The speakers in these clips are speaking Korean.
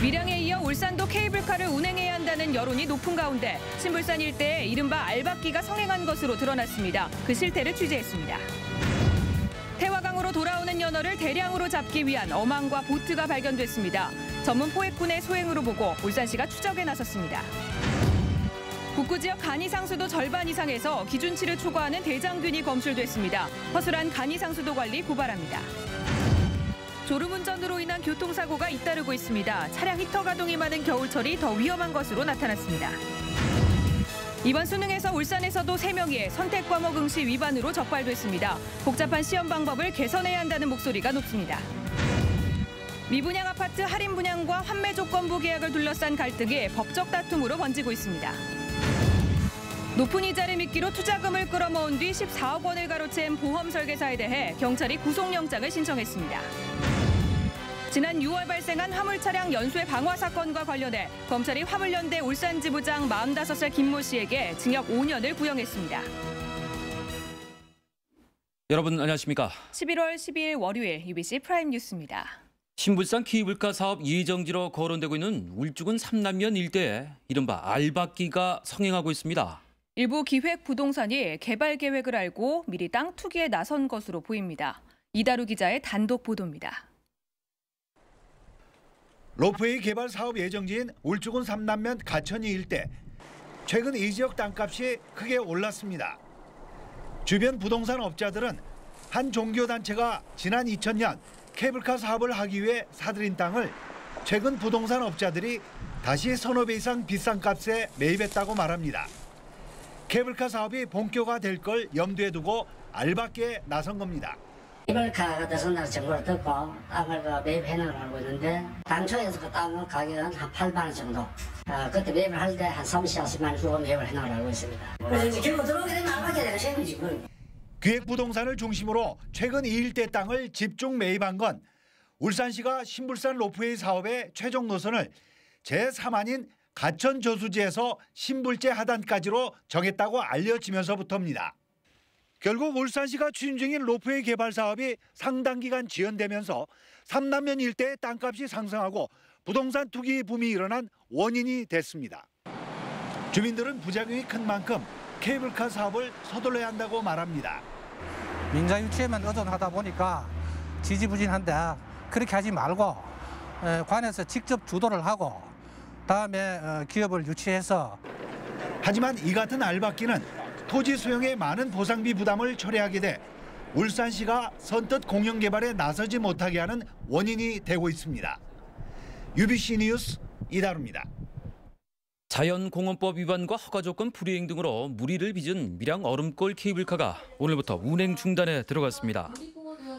밀양에 이어 울산도 케이블카를 운행해야 한다는 여론이 높은 가운데 신불산 일대에 이른바 알박기가 성행한 것으로 드러났습니다. 그 실태를 취재했습니다. 태화강으로 돌아오는 연어를 대량으로 잡기 위한 어망과 보트가 발견됐습니다. 전문 포획군의 소행으로 보고 울산시가 추적에 나섰습니다. 북구 지역 간이 상수도 절반 이상에서 기준치를 초과하는 대장균이 검출됐습니다. 허술한 간이 상수도 관리 고발합니다. 졸음운전으로 인한 교통사고가 잇따르고 있습니다. 차량 히터 가동이 많은 겨울철이 더 위험한 것으로 나타났습니다. 이번 수능에서 울산에서도 3명이 선택 과목 응시 위반으로 적발됐습니다. 복잡한 시험 방법을 개선해야 한다는 목소리가 높습니다. 미분양 아파트 할인 분양과 환매 조건부 계약을 둘러싼 갈등이 법적 다툼으로 번지고 있습니다. 높은 이자를 미끼로 투자금을 끌어모은 뒤 14억 원을 가로챈 보험 설계사에 대해 경찰이 구속영장을 신청했습니다. 지난 6월 발생한 화물 차량 연쇄 방화 사건과 관련해 검찰이 화물연대 울산지부장 45살 김모 씨에게 징역 5년을 구형했습니다. 여러분 안녕하십니까? 11월 12일 월요일 UBC 프라임 뉴스입니다. 신불산 케이블카 사업 예정지로 거론되고 있는 울주군 삼남면 일대에 이른바 알박기가 성행하고 있습니다. 일부 기획 부동산이 개발 계획을 알고 미리 땅 투기에 나선 것으로 보입니다. 이다루 기자의 단독 보도입니다. 로프웨이 개발 사업 예정지인 울주군 삼남면 가천이 일대 최근 이 지역 땅값이 크게 올랐습니다. 주변 부동산 업자들은 한 종교 단체가 지난 2000년 케이블카 사업을 하기 위해 사들인 땅을 최근 부동산 업자들이 다시 서너 배 이상 비싼 값에 매입했다고 말합니다. 케이블카 사업이 본격화될 걸 염두에 두고 알박기에 나선 겁니다. 케이블카가 들어선다고 정보를 듣고 땅을 그 매입해놓으라고 있는데 당초에서 그 땅은 가격은 한 8만 원 정도. 아, 그때 매입을 할 때 한 30, 40만 원 주고 매입을 해놓으라고 있습니다. 그래서 이제 결국 들어오게 되면 알박기가 되는 셈이지. 그건. 기획부동산을 중심으로 최근 이 일대 땅을 집중 매입한 건 울산시가 신불산 로프웨이 사업의 최종 노선을 제3안인 가천 저수지에서 신불제 하단까지로 정했다고 알려지면서부터입니다. 결국 울산시가 추진 중인 로프웨이 개발 사업이 상당 기간 지연되면서 삼남면 일대의 땅값이 상승하고 부동산 투기 붐이 일어난 원인이 됐습니다. 주민들은 부작용이 큰 만큼 케이블카 사업을 서둘러야 한다고 말합니다. 민자 유치에만 의존하다 보니까 지지부진한데 그렇게 하지 말고 에, 관에서 직접 주도를 하고 다음에 어, 기업을 유치해서 하지만 이 같은 알박기는 토지 수용에 많은 보상비 부담을 초래하게 돼 울산시가 선뜻 공영 개발에 나서지 못하게 하는 원인이 되고 있습니다. UBC 뉴스 이다루입니다. 자연공원법 위반과 허가조건 불이행 등으로 무리를 빚은 밀양 얼음골 케이블카가 오늘부터 운행 중단에 들어갔습니다.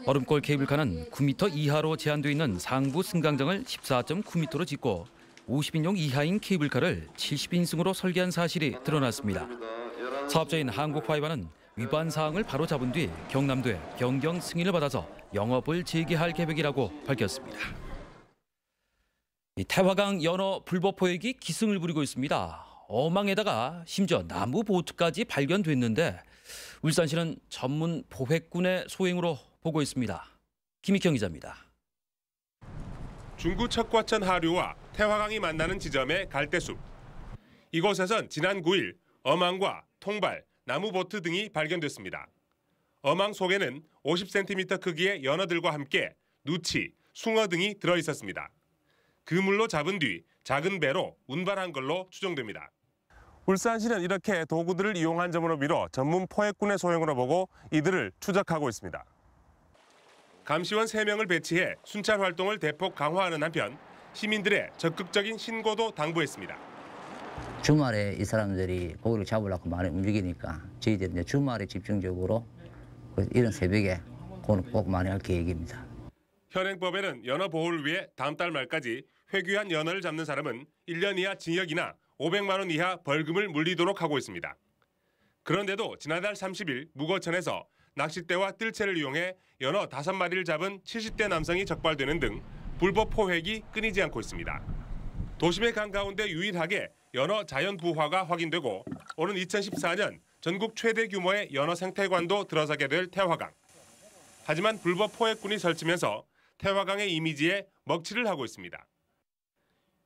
얼음골 케이블카는 9m 이하로 제한돼 있는 상부 승강장을 14.9m로 짓고 50인용 이하인 케이블카를 70인승으로 설계한 사실이 드러났습니다. 사업자인 한국파이바는 위반 사항을 바로 잡은 뒤 경남도에 변경 승인을 받아서 영업을 재개할 계획이라고 밝혔습니다. 이 태화강 연어 불법 포획이 기승을 부리고 있습니다. 어망에다가 심지어 나무 보트까지 발견됐는데 울산시는 전문 포획군의 소행으로 보고 있습니다. 김익경 기자입니다. 중구 척과천 하류와 태화강이 만나는 지점의 갈대숲. 이곳에선 지난 9일 어망과 통발, 나무 보트 등이 발견됐습니다. 어망 속에는 50cm 크기의 연어들과 함께 누치, 숭어 등이 들어 있었습니다. 그물로 잡은 뒤 작은 배로 운반한 걸로 추정됩니다. 울산시는 이렇게 도구들을 이용한 점으로 미뤄 전문 포획군의 소행으로 보고 이들을 추적하고 있습니다. 감시원 3명을 배치해 순찰 활동을 대폭 강화하는 한편 시민들의 적극적인 신고도 당부했습니다. 주말에 이 사람들이 고기를 잡으려고 많이 움직이니까 저희들이 이제 주말에 집중적으로 그 이런 새벽에 고기를 꼭 많이 할 계획입니다. 현행법에는 연어 보호를 위해 다음 달 말까지 회귀한 연어를 잡는 사람은 1년 이하 징역이나 500만 원 이하 벌금을 물리도록 하고 있습니다. 그런데도 지난달 30일 무거천에서 낚싯대와 뜰채를 이용해 연어 5마리를 잡은 70대 남성이 적발되는 등 불법 포획이 끊이지 않고 있습니다. 도심의 강 가운데 유일하게 연어 자연 부화가 확인되고 오는 2014년 전국 최대 규모의 연어 생태관도 들어서게 될 태화강. 하지만 불법 포획군이 설치면서 태화강의 이미지에 먹칠을 하고 있습니다.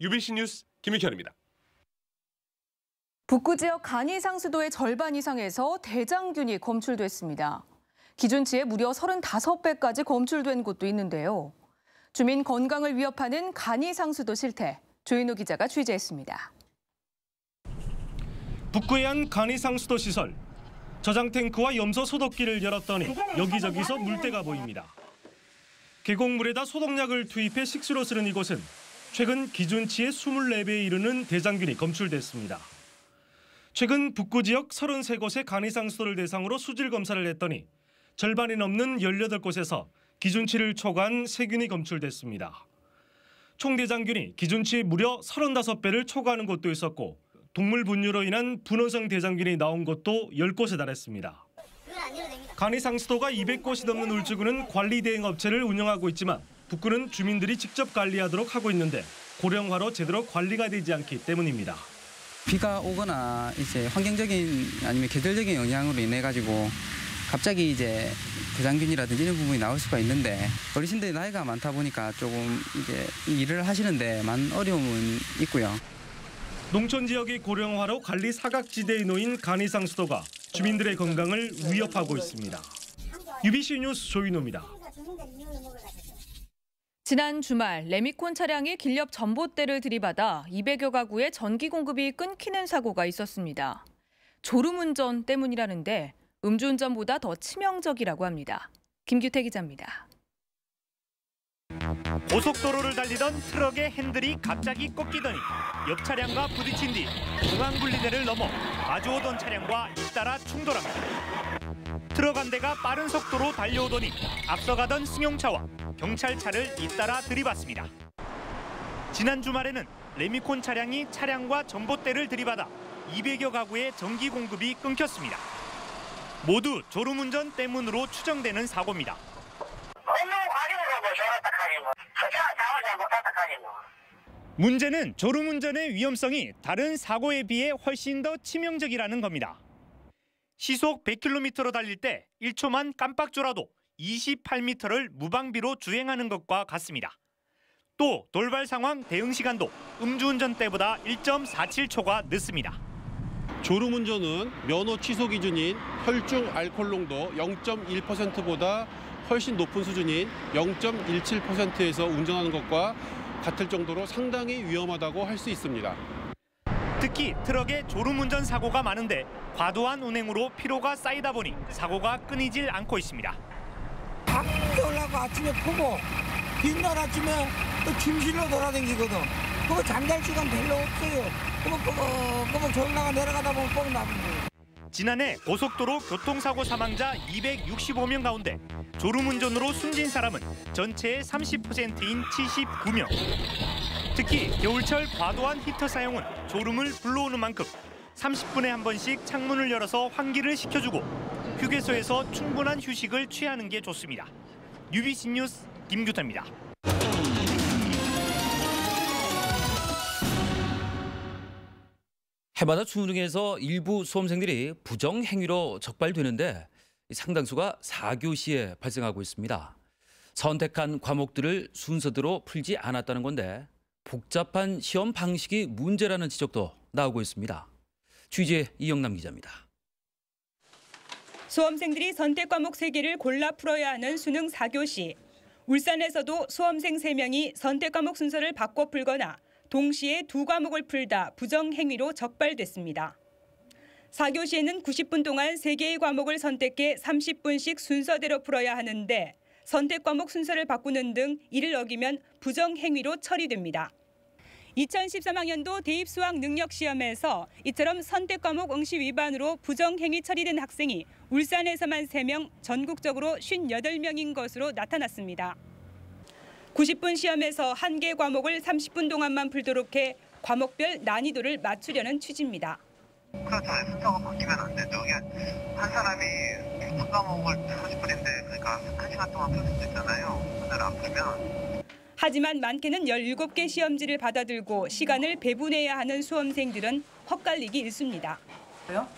UBC 뉴스 김익현입니다. 북구 지역 간이 상수도의 절반 이상에서 대장균이 검출됐습니다. 기준치의 무려 35배까지 검출된 곳도 있는데요. 주민 건강을 위협하는 간이 상수도 실태, 조인호 기자가 취재했습니다. 북구의 한 간이상 수도 시설. 저장 탱크와 염소 소독기를 열었더니 여기저기서 물때가 보입니다. 계곡물에다 소독약을 투입해 식수로 쓰는 이곳은 최근 기준치의 24배에 이르는 대장균이 검출됐습니다. 최근 북구 지역 33곳의 간이상 수도를 대상으로 수질 검사를 했더니 절반이 넘는 18곳에서 기준치를 초과한 세균이 검출됐습니다. 총 대장균이 기준치 무려 35배를 초과하는 곳도 있었고 동물 분유로 인한 분홍성 대장균이 나온 곳도 10곳에 달했습니다. 간이상 수도가 200곳이 넘는 울주군은 관리 대행 업체를 운영하고 있지만 북구는 주민들이 직접 관리하도록 하고 있는데 고령화로 제대로 관리가 되지 않기 때문입니다. 비가 오거나 이제 환경적인 아니면 계절적인 영향으로 인해 가지고 갑자기 이제 대장균이라든지 이런 부분이 나올 수가 있는데 어르신들이 나이가 많다 보니까 조금 이제 이 일을 하시는데 많은 어려움은 있고요. 농촌 지역의 고령화로 관리 사각지대에 놓인 간이상 수도가 주민들의 건강을 위협하고 있습니다. UBC 뉴스 조인호입니다. 지난 주말 레미콘 차량이 길옆 전봇대를 들이받아 200여 가구의 전기 공급이 끊기는 사고가 있었습니다. 졸음운전 때문이라는데 음주운전보다 더 치명적이라고 합니다. 김규태 기자입니다. 고속도로를 달리던 트럭의 핸들이 갑자기 꺾이더니 옆 차량과 부딪힌 뒤 중앙 분리대를 넘어 마주오던 차량과 잇따라 충돌합니다. 트럭 한 대가 빠른 속도로 달려오더니 앞서가던 승용차와 경찰차를 잇따라 들이받습니다. 지난 주말에는 레미콘 차량이 차량과 전봇대를 들이받아 200여 가구의 전기 공급이 끊겼습니다. 모두 졸음운전 때문으로 추정되는 사고입니다. 문제는 졸음운전의 위험성이 다른 사고에 비해 훨씬 더 치명적이라는 겁니다. 시속 100km로 달릴 때 1초만 깜빡 졸아도 28m를 무방비로 주행하는 것과 같습니다. 또 돌발 상황 대응 시간도 음주운전 때보다 1.47초가 늦습니다. 졸음운전은 면허 취소 기준인 혈중 알코올 농도 0.1%보다 훨씬 높은 수준인 0.17%에서 운전하는 것과 같을 정도로 상당히 위험하다고 할 수 있습니다. 특히 트럭에 졸음운전 사고가 많은데 과도한 운행으로 피로가 쌓이다 보니 사고가 끊이질 않고 있습니다. 올라고 아침에 푸고 뒷날 아침에 또 침실로 돌아다니거든. 그거 잠잘 시간 별로 없어요. 그거 그거 그거 졸다가 내려가다 보면 꼭 나쁜 거예요. 지난해 고속도로 교통사고 사망자 265명 가운데 졸음운전으로 숨진 사람은 전체의 30%인 79명. 특히 겨울철 과도한 히터 사용은 졸음을 불러오는 만큼 30분에 한 번씩 창문을 열어서 환기를 시켜주고 휴게소에서 충분한 휴식을 취하는 게 좋습니다. UBC 뉴스 김규태입니다. 해마다 수능에서 일부 수험생들이 부정 행위로 적발되는데 상당수가 4교시에 발생하고 있습니다. 선택한 과목들을 순서대로 풀지 않았다는 건데 복잡한 시험 방식이 문제라는 지적도 나오고 있습니다. 취재 이영남 기자입니다. 수험생들이 선택 과목 3개를 골라 풀어야 하는 수능 4교시. 울산에서도 수험생 3명이 선택 과목 순서를 바꿔 풀거나 동시에 두 과목을 풀다 부정 행위로 적발됐습니다. 4교시에는 90분 동안 3개의 과목을 선택해 30분씩 순서대로 풀어야 하는데 선택 과목 순서를 바꾸는 등 이를 어기면 부정 행위로 처리됩니다. 2013학년도 대입 수학 능력 시험에서 이처럼 선택 과목 응시 위반으로 부정 행위 처리된 학생이 울산에서만 3명, 전국적으로 58명인 것으로 나타났습니다. 90분 시험에서 한 개 과목을 30분 동안만 풀도록 해 과목별 난이도를 맞추려는 취지입니다. 그렇죠. 순서가 바뀌면 안 되죠. 한 사람이 한 과목을 30분인데 그러니까 한 시간 동안 풀 수도 있잖아요. 오늘 안 풀면. 하지만 많게는 17개 시험지를 받아들고 시간을 배분해야 하는 수험생들은 헛갈리기 일쑤입니다.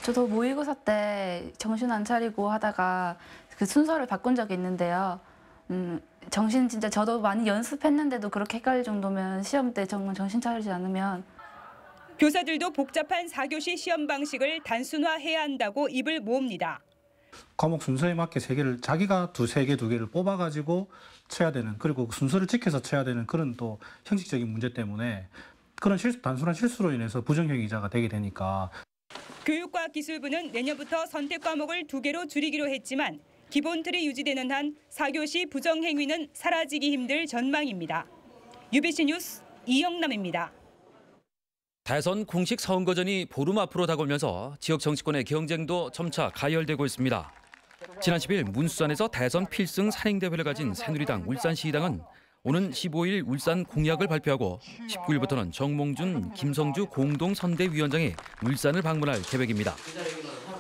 저도 모의고사 때 정신 안 차리고 하다가 그 순서를 바꾼 적이 있는데요. 음, 정신 진짜 저도 많이 연습했는데도 그렇게 헷갈릴 정도면 시험 때 정말 정신 차리지 않으면 교사들도 복잡한 4교시 시험 방식을 단순화해야 한다고 입을 모읍니다. 과목 순서에 맞게 세 개를 자기가 두세 개, 두 개를 뽑아 가지고 쳐야 되는 그리고 그 순서를 지켜서 쳐야 되는 그런 또 형식적인 문제 때문에 그런 실수, 단순한 실수로 인해서 부정행위자가 되게 되니까 교육과학기술부는 내년부터 선택 과목을 두 개로 줄이기로 했지만 기본 틀이 유지되는 한 4교시 부정행위는 사라지기 힘들 전망입니다. UBC 뉴스 이영남입니다. 대선 공식 선거전이 보름 앞으로 다가오면서 지역 정치권의 경쟁도 점차 가열되고 있습니다. 지난 10일 문수산에서 대선 필승 산행대회를 가진 새누리당 울산시당은 오는 15일 울산 공약을 발표하고 19일부터는 정몽준, 김성주 공동선대위원장이 울산을 방문할 계획입니다.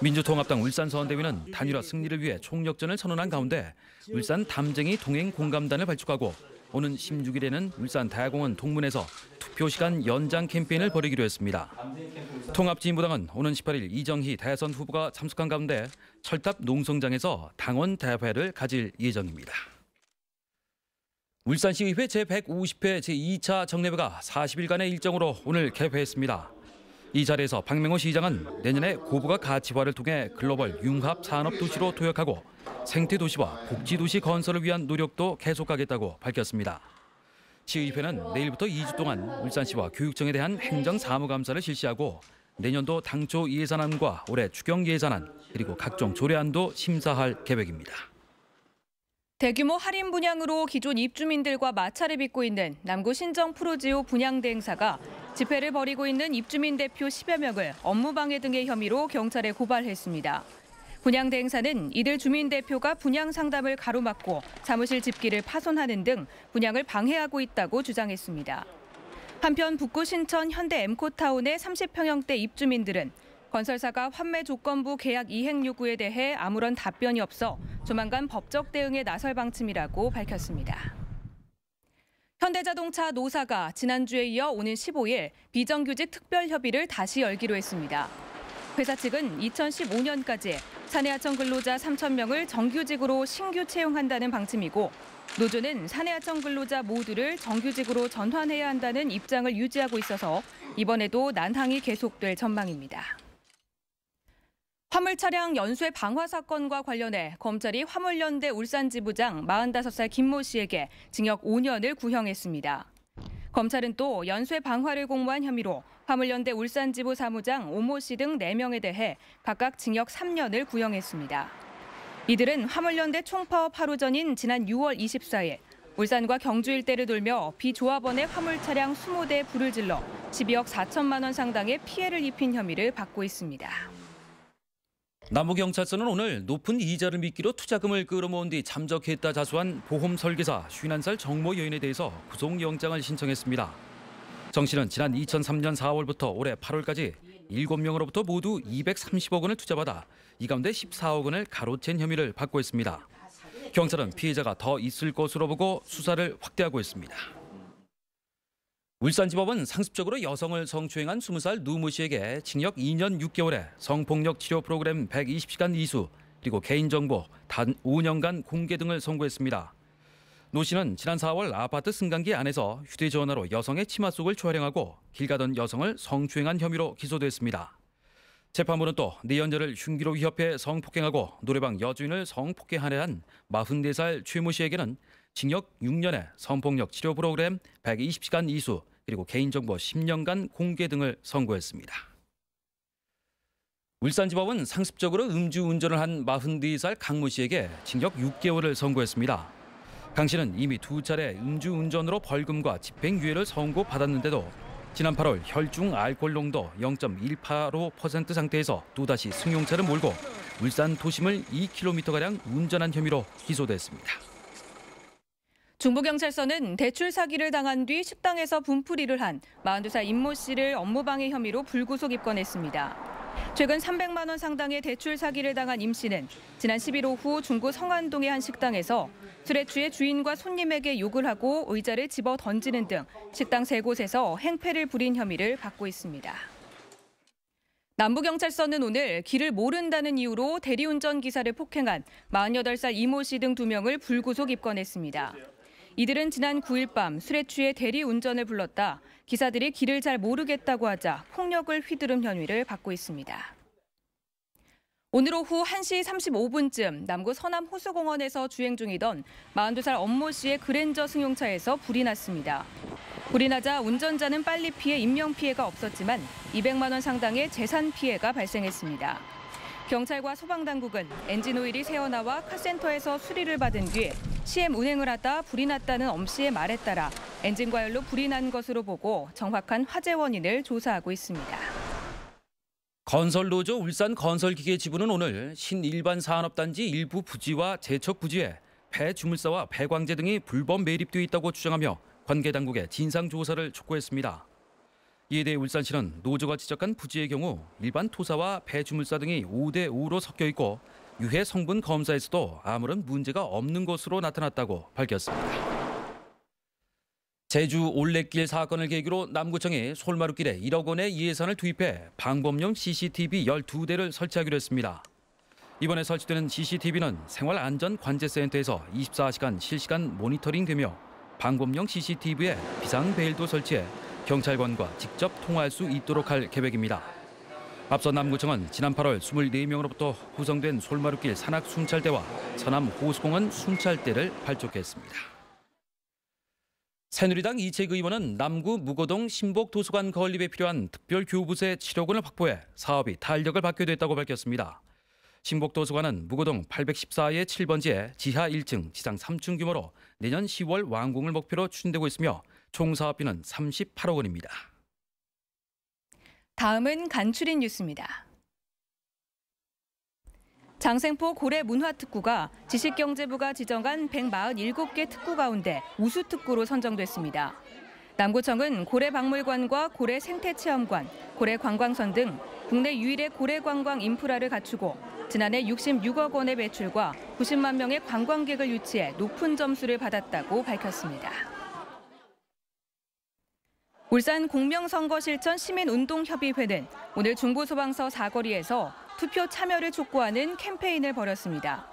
민주통합당 울산선대위는 단일화 승리를 위해 총력전을 선언한 가운데 울산 담쟁이 동행 공감단을 발족하고 오는 16일에는 울산 대공원 동문에서 투표 시간 연장 캠페인을 벌이기로 했습니다. 통합진보당은 오는 18일 이정희 대선 후보가 참석한 가운데 철탑 농성장에서 당원 대회를 가질 예정입니다. 울산시의회 제150회 제2차 정례회가 40일간의 일정으로 오늘 개회했습니다. 이 자리에서 박명호 시장은 내년에 고부가 가치화를 통해 글로벌 융합 산업 도시로 도약하고 생태 도시와 복지 도시 건설을 위한 노력도 계속하겠다고 밝혔습니다. 시의회는 내일부터 2주 동안 울산시와 교육청에 대한 행정 사무 감사를 실시하고 내년도 당초 예산안과 올해 추경 예산안 그리고 각종 조례안도 심사할 계획입니다. 대규모 할인 분양으로 기존 입주민들과 마찰을 빚고 있는 남구 신정 프로지오 분양대 행사가 집회를 벌이고 있는 입주민 대표 10여 명을 업무방해 등의 혐의로 경찰에 고발했습니다. 분양대 행사는 이들 주민 대표가 분양 상담을 가로막고 사무실 집기를 파손하는 등 분양을 방해하고 있다고 주장했습니다. 한편 북구 신천 현대 엠코타운의 30평형대 입주민들은 건설사가 환매 조건부 계약 이행 요구에 대해 아무런 답변이 없어 조만간 법적 대응에 나설 방침이라고 밝혔습니다. 현대자동차 노사가 지난주에 이어 오는 15일 비정규직 특별협의를 다시 열기로 했습니다. 회사 측은 2015년까지 사내하청 근로자 3천 명을 정규직으로 신규 채용한다는 방침이고 노조는 사내하청 근로자 모두를 정규직으로 전환해야 한다는 입장을 유지하고 있어서 이번에도 난항이 계속될 전망입니다. 화물 차량 연쇄 방화 사건과 관련해 검찰이 화물연대 울산 지부장 45살 김모 씨에게 징역 5년을 구형했습니다. 검찰은 또 연쇄 방화를 공모한 혐의로 화물연대 울산 지부 사무장 오모 씨 등 4명에 대해 각각 징역 3년을 구형했습니다. 이들은 화물연대 총파업 하루 전인 지난 6월 24일 울산과 경주 일대를 돌며 비조합원의 화물 차량 20대에 불을 질러 12억 4천만 원 상당의 피해를 입힌 혐의를 받고 있습니다. 남부경찰서는 오늘 높은 이자를 미끼로 투자금을 끌어모은 뒤 잠적했다 자수한 보험 설계사 51살 정모 여인에 대해서 구속영장을 신청했습니다. 정 씨는 지난 2003년 4월부터 올해 8월까지 7명으로부터 모두 230억 원을 투자받아 이 가운데 14억 원을 가로챈 혐의를 받고 있습니다. 경찰은 피해자가 더 있을 것으로 보고 수사를 확대하고 있습니다. 울산지법은 상습적으로 여성을 성추행한 20살 누모 씨에게 징역 2년 6개월에 성폭력 치료 프로그램 120시간 이수 그리고 개인정보 단 5년간 공개 등을 선고했습니다. 노 씨는 지난 4월 아파트 승강기 안에서 휴대전화로 여성의 치마 속을 촬영하고 길 가던 여성을 성추행한 혐의로 기소됐습니다. 재판부는 또 내연녀를 흉기로 위협해 성폭행하고 노래방 여주인을 성폭행 한 해한 44살 최모 씨에게는 징역 6년에 성폭력 치료 프로그램 120시간 이수 그리고 개인정보 10년간 공개 등을 선고했습니다. 울산지법은 상습적으로 음주운전을 한 44살 강모 씨에게 징역 6개월을 선고했습니다. 강 씨는 이미 두 차례 음주운전으로 벌금과 집행유예를 선고받았는데도 지난 8월 혈중 알코올 농도 0.185% 상태에서 또다시 승용차를 몰고 울산 도심을 2km가량 운전한 혐의로 기소됐습니다. 중부경찰서는 대출 사기를 당한 뒤 식당에서 분풀이를 한 42살 임모 씨를 업무방해 혐의로 불구속 입건했습니다. 최근 300만 원 상당의 대출 사기를 당한 임 씨는 지난 10일 오후 중구 성안동의 한 식당에서 술에 취해 주인과 손님에게 욕을 하고 의자를 집어 던지는 등 식당 세 곳에서 행패를 부린 혐의를 받고 있습니다. 남부경찰서는 오늘 길을 모른다는 이유로 대리운전 기사를 폭행한 48살 이모 씨등 2명을 불구속 입건했습니다. 이들은 지난 9일 밤 술에 취해 대리 운전을 불렀다 기사들이 길을 잘 모르겠다고 하자 폭력을 휘두른 혐의를 받고 있습니다. 오늘 오후 1시 35분쯤 남구 서남 호수공원에서 주행 중이던 42살 엄모 씨의 그랜저 승용차에서 불이 났습니다. 불이 나자 운전자는 빨리 피해 인명피해가 없었지만 200만 원 상당의 재산 피해가 발생했습니다. 경찰과 소방당국은 엔진 오일이 새어나와 카센터에서 수리를 받은 뒤 시험 운행을 하다 불이 났다는 엄 씨의 말에 따라 엔진 과열로 불이 난 것으로 보고 정확한 화재 원인을 조사하고 있습니다. 건설노조 울산 건설기계 지부는 오늘 신일반 산업단지 일부 부지와 제척 부지에 폐주물사와 폐광재 등이 불법 매립돼 있다고 주장하며 관계 당국에 진상 조사를 촉구했습니다. 이에 대해 울산시는 노조가 지적한 부지의 경우 일반 토사와 폐주물사 등이 5대 5로 섞여 있고 유해 성분 검사에서도 아무런 문제가 없는 것으로 나타났다고 밝혔습니다. 제주 올레길 사건을 계기로 남구청이 솔마루길에 1억 원의 예산을 투입해 방범용 CCTV 12대를 설치하기로 했습니다. 이번에 설치되는 CCTV는 생활안전관제센터에서 24시간 실시간 모니터링되며 방범용 CCTV에 비상벨도 설치해 경찰관과 직접 통화할 수 있도록 할 계획입니다. 앞서 남구청은 지난 8월 24명으로부터 구성된 솔마루길 산악 순찰대와 서남 호수공원 순찰대를 발족했습니다. 새누리당 이채그 의원은 남구 무고동 신복 도서관 건립에 필요한 특별 교부세 7억 원을 확보해 사업이 탄력을 받게 됐다고 밝혔습니다. 신복 도서관은 무고동 814의 7번지에 지하 1층, 지상 3층 규모로 내년 10월 완공을 목표로 추진되고 있으며 총 사업비는 38억 원입니다. 다음은 간추린 뉴스입니다. 장생포 고래 문화특구가 지식경제부가 지정한 147개 특구 가운데 우수 특구로 선정됐습니다. 남구청은 고래 박물관과 고래 생태체험관, 고래 관광선 등 국내 유일의 고래 관광 인프라를 갖추고 지난해 66억 원의 매출과 90만 명의 관광객을 유치해 높은 점수를 받았다고 밝혔습니다. 울산 공명선거실천 시민운동협의회는 오늘 중부소방서 사거리에서 투표 참여를 촉구하는 캠페인을 벌였습니다.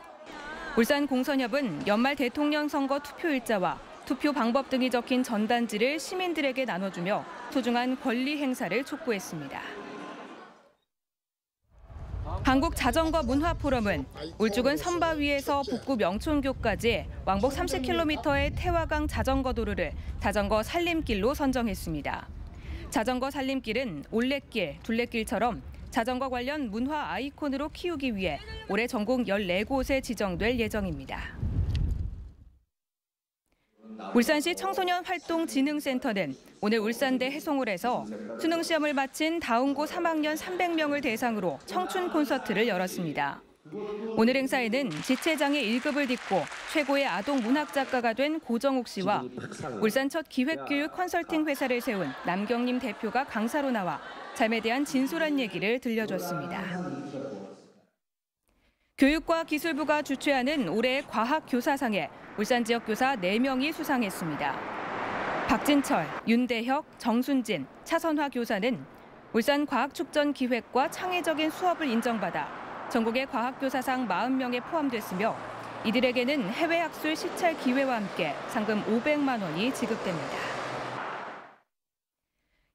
울산 공선협은 연말 대통령 선거 투표 일자와 투표 방법 등이 적힌 전단지를 시민들에게 나눠주며 소중한 권리 행사를 촉구했습니다. 한국 자전거 문화 포럼은 울주군 선바 위에서 북구 명촌교까지 왕복 30km의 태화강 자전거 도로를 자전거 살림길로 선정했습니다. 자전거 살림길은 올레길, 둘레길처럼 자전거 관련 문화 아이콘으로 키우기 위해 올해 전국 14곳에 지정될 예정입니다. 울산시 청소년 활동 진흥센터는 오늘 울산대 해송홀에서 수능 시험을 마친 다운고 3학년 300명을 대상으로 청춘 콘서트를 열었습니다. 오늘 행사에는 지체장애 1급을 딛고 최고의 아동 문학 작가가 된 고정욱 씨와 울산 첫 기획교육 컨설팅 회사를 세운 남경림 대표가 강사로 나와 삶에 대한 진솔한 얘기를 들려줬습니다. 교육과 기술부가 주최하는 올해의 과학교사상에 울산 지역 교사 4명이 수상했습니다. 박진철, 윤대혁, 정순진, 차선화 교사는 울산 과학축전 기획과 창의적인 수업을 인정받아 전국의 과학교사상 40명에 포함됐으며 이들에게는 해외 학술 시찰 기회와 함께 상금 500만 원이 지급됩니다.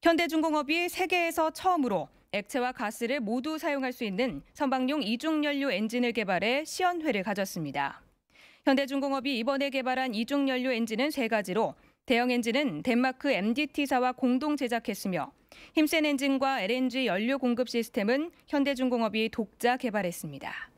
현대중공업이 세계에서 처음으로 액체와 가스를 모두 사용할 수 있는 선박용 이중연료 엔진을 개발해 시연회를 가졌습니다. 현대중공업이 이번에 개발한 이중연료 엔진은 세 가지로 대형 엔진은 덴마크 MDT사와 공동 제작했으며 힘센 엔진과 LNG 연료 공급 시스템은 현대중공업이 독자 개발했습니다.